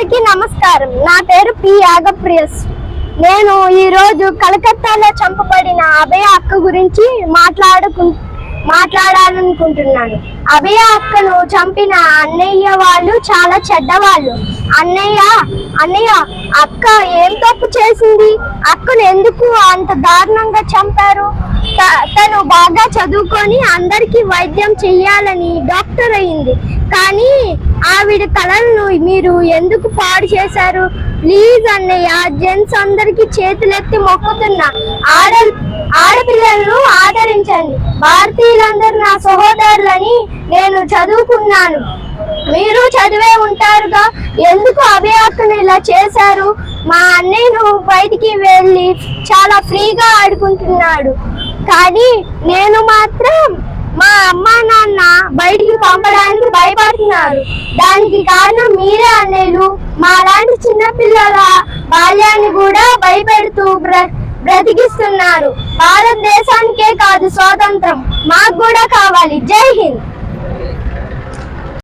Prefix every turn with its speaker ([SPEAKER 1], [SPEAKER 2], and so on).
[SPEAKER 1] అందరికీ నమస్కారం. నా పేరు పి యాగప్రియస్. నేను ఈ రోజు కలకత్తాలో చంపబడిన అభయ అక్క గురించి మాట్లాడుకు మాట్లాడాలనుకుంటున్నాను. అభయ అక్కను చంపిన అన్నయ్య వాళ్ళు చాలా చెడ్డవాళ్ళు. అన్నయ్య అన్నయ్య అక్క ఏం తప్పు చేసింది? అక్కను ఎందుకు అంత దారుణంగా చంపారు? త- తను బాగా చదువుకొని అందరికీ వైద్యం చెయ్యాలని డాక్టర్ అయింది. కానీ ఆవిడ కళలను మీరు ఎందుకు పాడు చేశారు? ప్లీజ్ అన్నయ్య జెంట్స్ అందరికి చేతులెత్తి మొక్కుతున్నా. ఆడ ఆడపిల్లలను ఆదరించండి. భారతీయులందరూ నా సహోదరులని నేను చదువుకున్నాను. మీరు చదివే ఉంటారుగా. ఎందుకు అభయాక్కను ఇలా చేశారు? మా అన్నయ్యను బయటికి వెళ్ళి చాలా ఫ్రీగా ఆడుకుంటున్నాడు. కానీ నేను మాత్రం మా అమ్మా నాన్న బయటికి పంపడానికి భయపడుతున్నారు. దానికి కారణం మీరే అన్నయ్యలు మాలాంటి చిన్నపిల్లల బాల్యాన్ని కూడా భయపెడుతూ బ్ర బ్రతికిస్తున్నారు. భారతదేశానికే కాదు స్వాతంత్రం. మాకు కూడా కావాలి. జై హింద్.